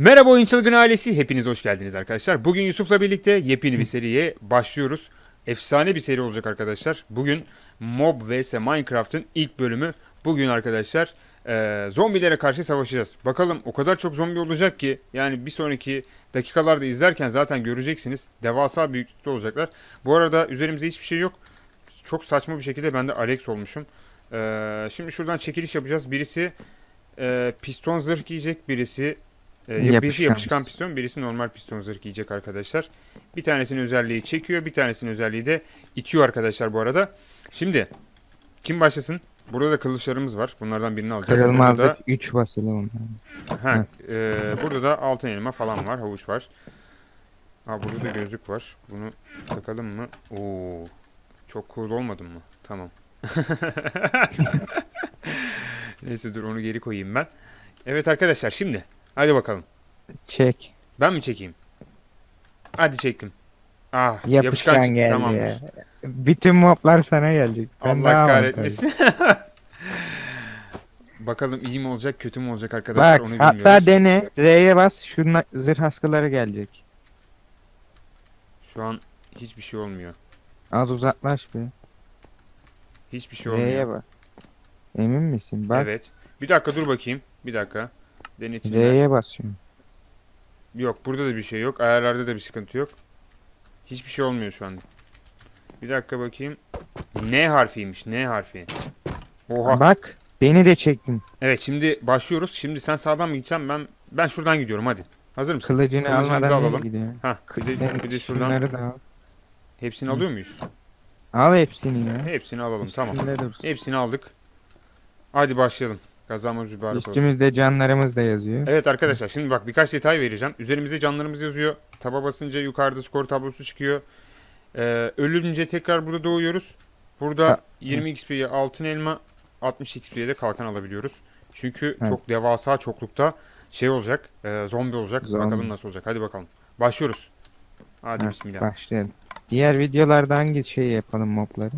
Merhaba Oyun Çılgın ailesi, hepiniz hoş geldiniz arkadaşlar. Bugün Yusuf'la birlikte yepyeni bir seriye başlıyoruz. Efsane bir seri olacak arkadaşlar. Bugün Mob vs Minecraft'ın ilk bölümü. Bugün arkadaşlar e, zombilere karşı savaşacağız. Bakalım o kadar çok zombi olacak ki yani bir sonraki dakikalarda izlerken zaten göreceksiniz. Devasa büyüklükte olacaklar. Bu arada üzerimizde hiçbir şey yok. Çok saçma bir şekilde ben de Alex olmuşum. E, şimdi şuradan çekiliş yapacağız. Birisi e, piston zırh giyecek, birisi ee, ya- birisi Yapışkan. yapışkan piston, birisi normal piston zırh giyecek arkadaşlar. Bir tanesinin özelliği çekiyor, bir tanesinin özelliği de itiyor arkadaşlar bu arada. Şimdi kim başlasın? Burada da kılıçlarımız var. Bunlardan birini alacağız. Burada Kırılmazlık da, 3 basılı onlar. ha, e, burada da altın elma falan var, havuç var. Ha, burada da gözlük var. Bunu takalım mı? Oo, çok cool olmadım mı? Tamam. Neyse dur onu geri koyayım ben. Evet arkadaşlar şimdi. Hadi bakalım. Çek. Ben mi çekeyim? Hadi çektim. Ah Yapışkan, yapışkan, çıktı geldi tamamdır. ya. Bütün moblar sana gelecek. Ben Allah kahretmesin. Bakalım iyi mi olacak kötü mü olacak arkadaşlar Bak onu hatta bilmiyoruz. dene R'ye bas şunun zırh askıları gelecek. Şu an hiçbir şey olmuyor. Az uzaklaş be. Hiçbir şey R'ye olmuyor. bak. Emin misin? Bak Evet. Bir dakika dur bakayım. Bir dakika. Denetimler. R'ye bas şunu. Yok burada da bir şey yok. Ayarlarda da bir sıkıntı yok. Hiçbir şey olmuyor şu anda. Bir dakika bakayım. N harfiymiş. N harfi. Oha. Bak beni de çektin. Evet şimdi başlıyoruz. Şimdi sen sağdan mı gideceksin? Ben ben şuradan gidiyorum hadi. Hazır mısın? Kılıcını Kılıcımızı almadan alalım. gidiyor? Ha, bir de, bir de şuradan şunları da al. hepsini alıyor muyuz? Al hepsini ya. Hepsini alalım tamam. Üstünde dursun. Hepsini aldık. Hadi başlayalım. Kazamız mübarek olsun. Üstümüzde canlarımız da yazıyor. Evet arkadaşlar şimdi bak birkaç detay vereceğim. Üzerimizde canlarımız yazıyor. Taba basınca yukarıda skor tablosu çıkıyor. Ee, ölünce tekrar burada doğuyoruz. Burada Ha, 20 XP'ye altın elma, 60 XP'ye de kalkan alabiliyoruz. Çünkü Evet. çok devasa çoklukta şey olacak, e, zombi olacak. Zombi. Bakalım nasıl olacak. Hadi bakalım. Başlıyoruz. Hadi Ha, bismillah. Başlayalım. Diğer videolarda hangi şey yapalım mobları?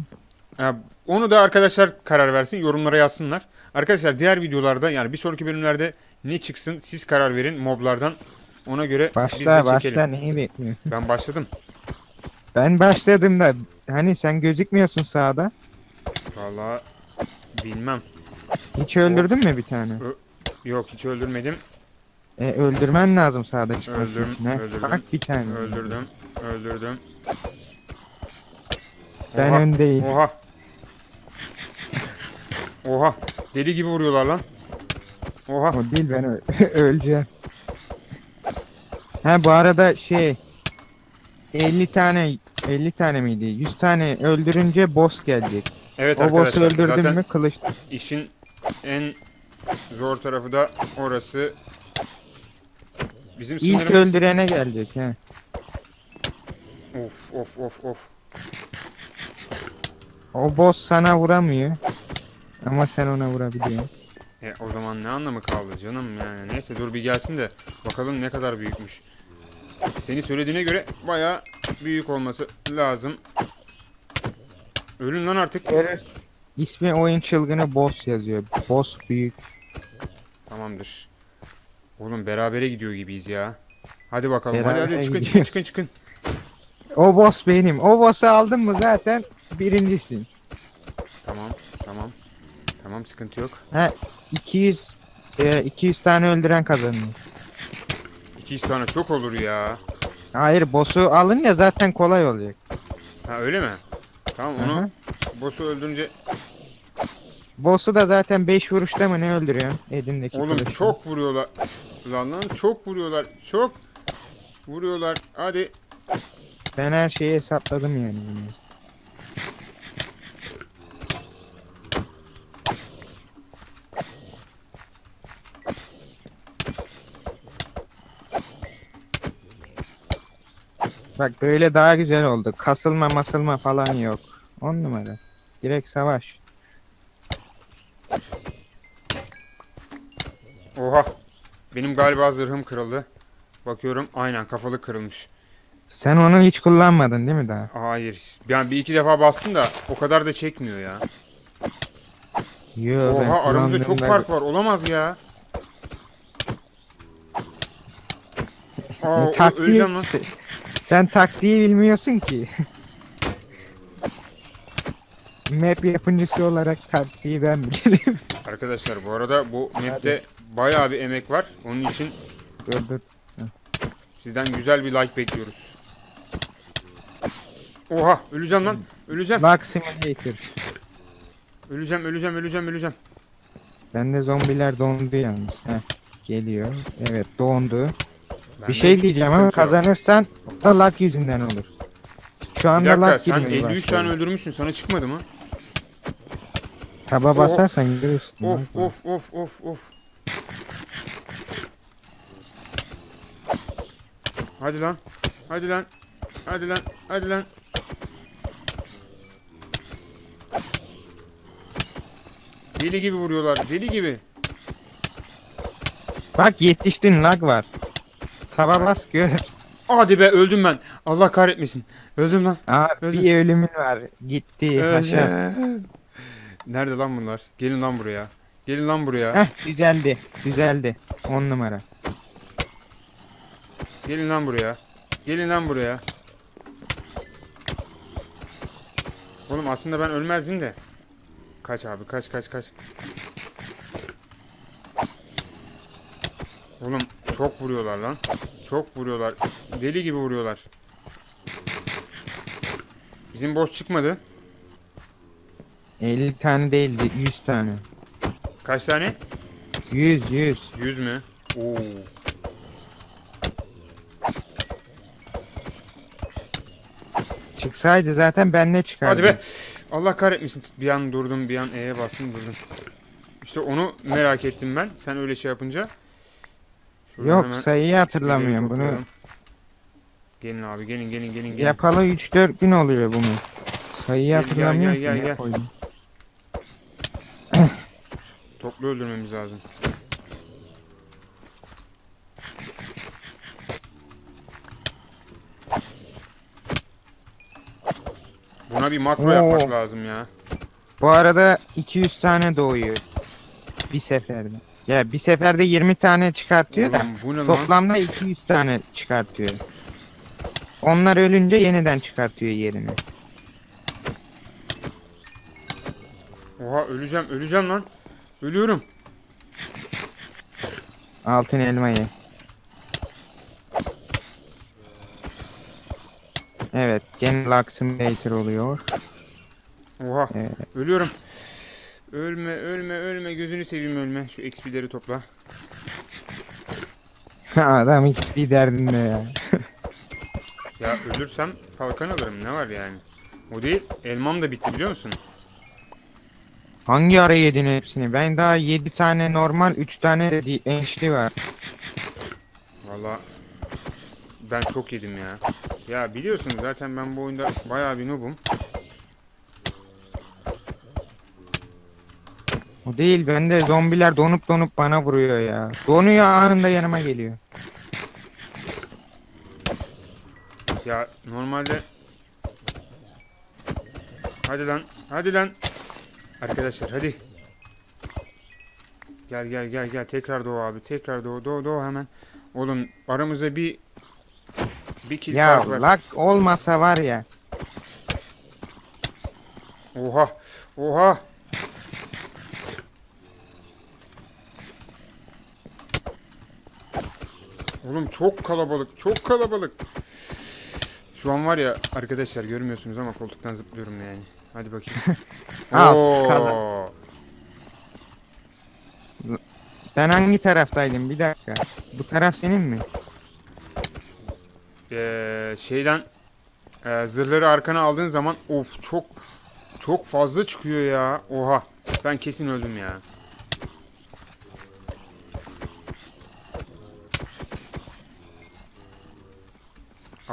Ha, onu da arkadaşlar karar versin. Yorumlara yazsınlar. Arkadaşlar diğer videolarda yani bir sonraki bölümlerde ne çıksın siz karar verin moblardan. Ona göre biz Başla de çekelim. başla neyi bekliyorsun? Ben başladım. Ben başladım da hani sen gözükmüyorsun sağda. Vallahi bilmem. Hiç öldürdün mü bir tane? Yok hiç öldürmedim. E, öldürmen lazım sağda çıkması. Öldüm, Ne? öldürdüm. Bak bir tane. Öldürdüm. Öldürdüm. Ben Oha, öndeyim. Oha. Oha. Deli gibi vuruyorlar lan. Oha. O değil ben öleceğim. Ha bu arada şey 50 tane 50 tane miydi? 100 tane öldürünce boss gelecek. Evet o boss'u arkadaşlar öldürdün zaten mü kılıç işin en zor tarafı da orası. Bizim ilk sınırımız... öldürene gelecek he. Of of of of. O boss sana vuramıyor. Ama sen ona vurabiliyorsun. E, o zaman ne anlamı kaldı canım yani. Neyse dur bir gelsin de bakalım ne kadar büyükmüş. Seni söylediğine göre bayağı büyük olması lazım. Ölün lan artık. İsmi oyun çılgını boss yazıyor. Boss büyük. Tamamdır. Oğlum berabere gidiyor gibiyiz ya. Hadi bakalım hadi Berabere hadi çıkın çıkın gidiyoruz. çıkın çıkın. O boss benim. O boss'u aldın mı zaten birincisin. Tamam sıkıntı yok. 200 e, 200 tane öldüren kazanıyor. 200 tane çok olur ya. Hayır boss'u alınca zaten kolay olacak. Ha öyle mi? Tamam onu boss'u öldürünce Boss'u da zaten 5 vuruşta mı ne öldürüyorsun elindeki oğlum kılıçla. çok vuruyorlar. Lan lan çok vuruyorlar. Çok vuruyorlar. Hadi Ben her şeyi hesapladım yani. bunu. Bak böyle daha güzel oldu. Kasılma masılma falan yok. 10 numara. Direkt savaş. Oha. Benim galiba zırhım kırıldı. Bakıyorum aynen kafalı kırılmış. Sen onu hiç kullanmadın değil mi daha? Hayır. Ben bir iki defa bastım da o kadar da çekmiyor ya. Yo, Oha aramızda çok fark var. Olamaz ya. Aa, taktiği, lan. sen taktiği bilmiyorsun ki. Map yapımcısı olarak taktiği ben bilirim. Arkadaşlar bu arada bu map'te bayağı bir emek var. Onun için dur dur. sizden güzel bir like bekliyoruz. Oha öleceğim lan. Öleceğim. Bak Simulator. Öleceğim öleceğim öleceğim öleceğim. Bende zombiler dondu yalnız. Heh, geliyor. Evet dondu. Bir şey diyeceğim ama kazanırsan da lag yüzünden olur. Şu Bir anda dakika lag sen girmiyor 53 bak tane öldürmüşsün sana çıkmadı mı? Taba basarsan görürsün. Of of of of of. Hadi lan. Hadi lan. Hadi lan. Hadi lan. Deli gibi vuruyorlar. Deli gibi. Bak yetiştin lag var. Taba bas gör. Hadi be öldüm ben. Allah kahretmesin. Öldüm lan. Aa Öldüm. bir ölümün var. Gitti. Haşa. Öldüm. Nerede lan bunlar? Gelin lan buraya. Gelin lan buraya. Heh düzeldi. Düzeldi. 10 numara. Gelin lan buraya. Gelin lan buraya. Oğlum aslında ben ölmezdim de. Kaç abi kaç kaç kaç. Oğlum çok vuruyorlar lan. Çok vuruyorlar. Deli gibi vuruyorlar. Bizim boss çıkmadı. 50 tane değildi. 100 tane. Kaç tane? 100 100. 100 mü? Oo. Çıksaydı zaten ben ne çıkardım? Hadi be. Allah kahretmesin. Bir an durdum, bir an E'ye bastım durdum. İşte onu merak ettim ben. Sen öyle şey yapınca. Şuradan Yok hemen sayıyı hatırlamıyorum bunu. toplayalım. Gelin abi, gelin gelin gelin gelin. Yapalı 3-4 gün oluyor bunu. Sayıyı Gel, hatırlamıyorum gel, gel, ki ne gel. koydum. Toplu öldürmemiz lazım. Buna bir makro Oo. yapmak lazım ya. Bu arada 200 tane doğuyor. Bir seferde. Ya bir seferde 20 tane çıkartıyor da Oğlum bu ne lan? toplamda 200 tane çıkartıyor. Onlar ölünce yeniden çıkartıyor yerini. Oha öleceğim, öleceğim lan. Ölüyorum. Altın elmayı. Evet, gene Lag Simulator oluyor. Oha. Evet. Ölüyorum. Ölme, ölme, ölme. Gözünü seveyim ölme. Şu XP'leri topla. Adam hiçbir derdinde ya. Ya ölürsem kalkan alırım. Ne var yani? O değil. Elmam da bitti biliyor musun? Hangi ara yedin hepsini? Ben daha 7 tane normal, 3 tane de enişli var. Valla ben çok yedim ya. Ya biliyorsunuz zaten ben bu oyunda bayağı bir noobum. O değil, bende zombiler donup donup bana vuruyor ya. Donuyor anında yanıma geliyor. Ya normalde Hadi lan. Hadi lan. Arkadaşlar hadi. Gel gel gel gel tekrar doğu abi. Tekrar doğu doğu doğu hemen. Oğlum aramızda bir bir kill Ya var. lag olmasa var ya. Oha. Oha. Oğlum çok kalabalık. Çok kalabalık. Şu an var ya arkadaşlar görmüyorsunuz ama koltuktan zıplıyorum yani. Hadi bakayım. Oo. Ben hangi taraftaydım? Bir dakika. Bu taraf senin mi? Ee, şeyden e, zırhları arkana aldığın zaman of çok çok fazla çıkıyor ya. Oha. Ben kesin öldüm ya.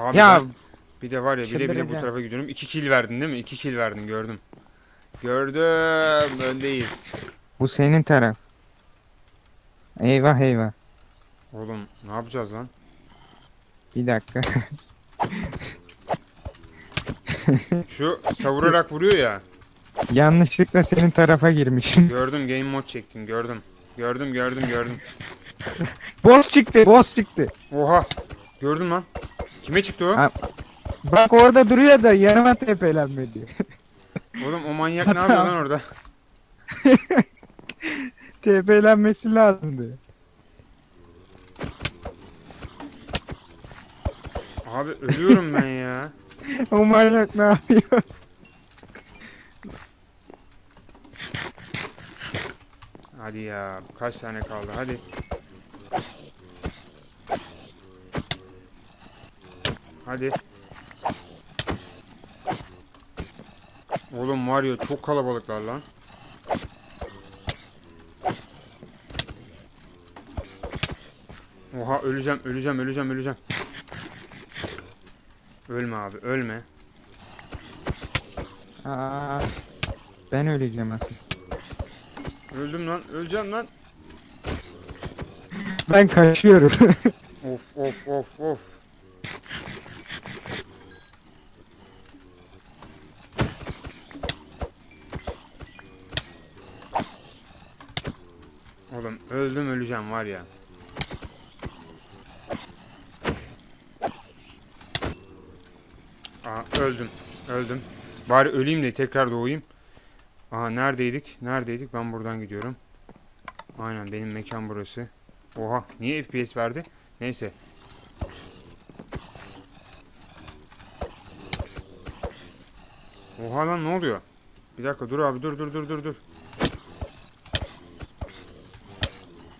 Abi Ya ben bir de var ya bile bile bu tarafa gidiyorum. 2 kill verdin değil mi? 2 kill verdin gördüm. Gördüm. Öndeyiz. bu senin taraf. Eyvah eyvah. Oğlum ne yapacağız lan? Bir dakika. Şu savurarak vuruyor ya. Yanlışlıkla senin tarafa girmişim. Gördüm game mod çektin gördüm. Gördüm gördüm gördüm. boss çıktı, boss çıktı. Oha. Gördüm lan. Kime çıktı o? Ha. Bak orada duruyor da yanıma tepelenmedi. Oğlum o manyak ne yapıyor lan orada? tepelenmesi lazımdı. Abi ölüyorum ben ya. O manyak ne yapıyor? Hadi ya. Kaç tane kaldı? Hadi. Hadi. Oğlum var ya çok kalabalıklar lan. Oha öleceğim, öleceğim, öleceğim, öleceğim. Ölme abi, ölme. Aa, ben öleceğim asıl. Öldüm lan, öleceğim lan. Ben kaçıyorum. Of of of of. Oğlum öldüm öleceğim var ya. Aa öldüm. Öldüm. Bari öleyim de tekrar doğayım. Aha neredeydik? Neredeydik? Ben buradan gidiyorum. Aynen benim mekan burası. Oha niye FPS verdi? Neyse. Oha lan ne oluyor? Bir dakika dur abi dur dur dur dur dur.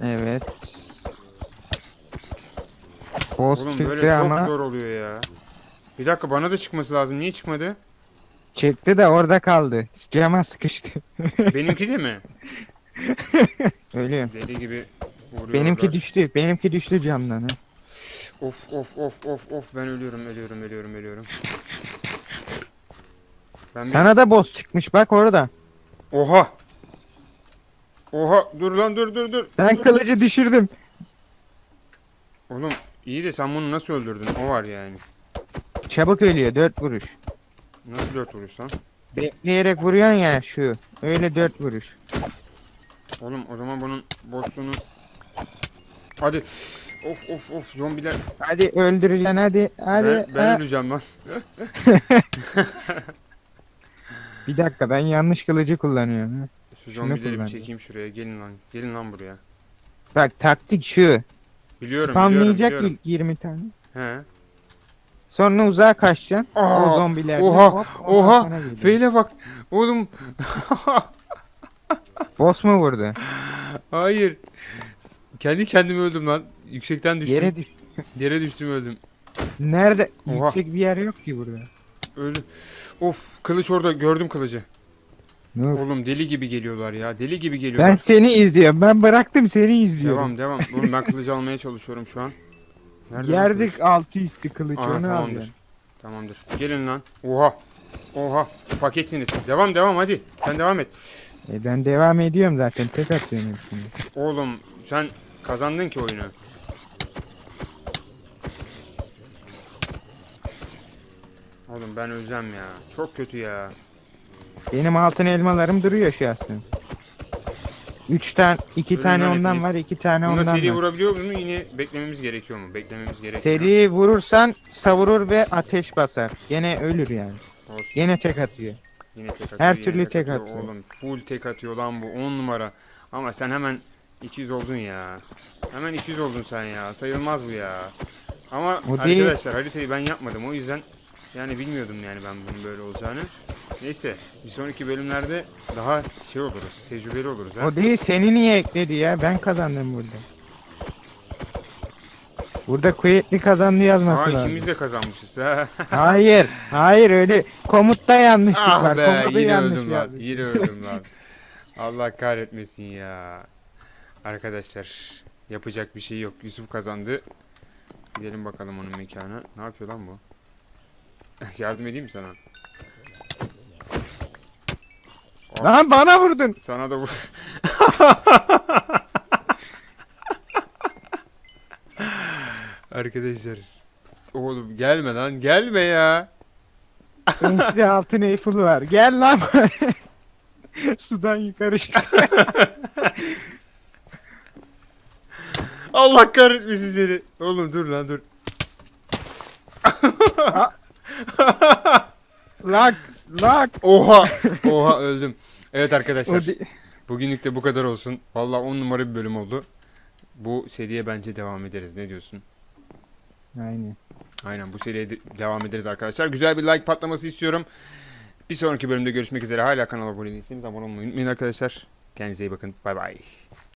Evet. Boss Oğlum çıktı böyle çok ama zor oluyor ya. Bir dakika bana da çıkması lazım. Niye çıkmadı? çıktı da orada kaldı. Cama sıkıştı. Benimki de mi? Ölüyorum. Deli gibi vuruyorlar. Benimki düştü. Benimki düştü camdan. Ha. Of of of of of ben ölüyorum ölüyorum ölüyorum ölüyorum. Ben bir- Sana da boss çıkmış bak orada. Oha. Oha dur lan dur dur dur. Ben kılıcı düşürdüm. Oğlum iyi de sen bunu nasıl öldürdün? O var yani. Çabuk ölüyor. Dört vuruş. Nasıl dört vuruş lan? Bekleyerek vuruyorsun ya şu. Öyle dört vuruş. Oğlum o zaman bunun boss'unu... Hadi. Of of of zombiler. Hadi öldüreceksin hadi. Hadi. ben, ben ha. öleceğim lan. Bir dakika ben yanlış kılıcı kullanıyorum. Şu zombileri bir çekeyim şuraya. Gelin lan. Gelin lan buraya. Bak taktik şu. Biliyorum biliyorum Spamlayacak biliyorum. ilk 20 tane. He. Sonra uzağa kaçacaksın. Aa, o zombiler. oha, oha, Feyle bak. Oğlum. Boss mu vurdu? Hayır. Kendi kendime öldüm lan. Yüksekten düştüm. Yere düş. Yere düştüm öldüm. Nerede? Oha. Yüksek bir yer yok ki burada. Öldüm. Of kılıç orada gördüm kılıcı. Ne? Oğlum deli gibi geliyorlar ya. Deli gibi Ben geliyorlar. seni izliyorum. Ben bıraktım seni izliyorum. Devam devam. Oğlum ben kılıcı almaya çalışıyorum şu an. Nerede lan Yerdik altı üstü kılıç Aa, onu tamamdır. alacaksın. Tamamdır. Gelin lan. Oha. Oha. Paketiniz. Devam devam hadi. Sen devam et. E ben devam ediyorum zaten. Tek atıyorum hepsini. Oğlum sen kazandın ki oyunu. Oğlum ben öleceğim ya. Çok kötü ya. Benim altın elmalarım duruyor şahsen. Üç tane, iki tane ondan hepiniz. var, iki tane Bunda ondan seri var. vurabiliyor mu? Yine beklememiz gerekiyor mu? Beklememiz gerekiyor. Seri vurursan savurur ve ateş basar. Gene ölür yani. Olsun. Gene tek atıyor. Yine tek atıyor. Her yine türlü tek atıyor. Oğlum full tek atıyor lan bu 10 numara. Ama sen hemen 200 oldun ya. Hemen 200 oldun sen ya. Sayılmaz bu ya. Ama O değil. arkadaşlar haritayı ben yapmadım. O yüzden yani bilmiyordum yani ben bunun böyle olacağını. Neyse bir sonraki bölümlerde daha şey oluruz. Tecrübeli oluruz ha. O değil seni niye ekledi ya? Ben kazandım burada. Burada kuvvetli kazandı yazması Aa lazım. ikimiz de kazanmışız ha. Hayır, hayır öyle komutta yanlışlık ah var. be Komutu yine yanlış öldüm lan. yazmış. Yine öldüm lan. Allah kahretmesin ya. Arkadaşlar yapacak bir şey yok. Yusuf kazandı. Gidelim bakalım onun mekanı. Ne yapıyor lan bu? Yardım edeyim mi sana? Lan bana vurdun. Sana da vur. Arkadaşlar. Oğlum gelme lan gelme ya. Enişte altın Eiffel var. Gel lan. Sudan yukarı çık. Allah kahretmesin seni. Oğlum dur lan dur. Lak lak. Oha! Oha öldüm. Evet arkadaşlar. Bugünlük de bu kadar olsun. Vallahi 10 numara bir bölüm oldu. Bu seriye bence devam ederiz. Ne diyorsun? Aynen. Aynen bu seriye de- devam ederiz arkadaşlar. Güzel bir like patlaması istiyorum. Bir sonraki bölümde görüşmek üzere. Hala kanala abone değilseniz abone olmayı unutmayın arkadaşlar. Kendinize iyi bakın. Bay bay.